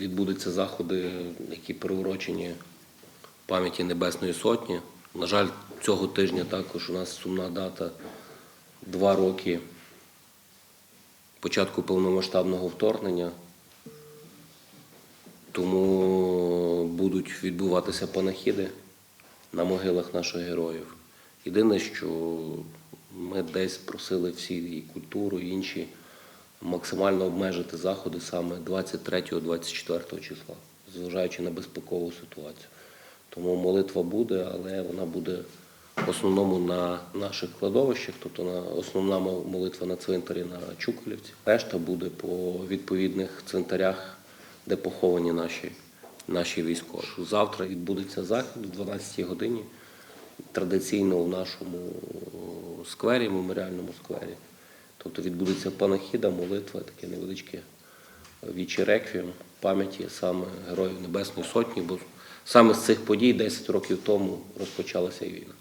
відбудуться заходи, які приурочені пам'яті Небесної Сотні. На жаль, цього тижня також у нас сумна дата два роки початку повномасштабного вторгнення. Тому будуть відбуватися панахіди на могилах наших героїв. Єдине, що ми десь просили всі і культуру, і інші максимально обмежити заходи саме 23-24 числа, зважаючи на безпекову ситуацію. Тому молитва буде, але вона буде в основному на наших кладовищах, тобто на основна молитва на цвинтарі на Чуколівці. Решта буде по відповідних цвинтарях, де поховані наші, наші військові. Завтра відбудеться захід о 12 годині, традиційно в нашому сквері, меморіальному сквері. Тобто відбудеться панахіда, молитва, таке невеличке вічі реквієм пам'яті саме Героїв Небесної Сотні, бо саме з цих подій 10 років тому розпочалася і війна.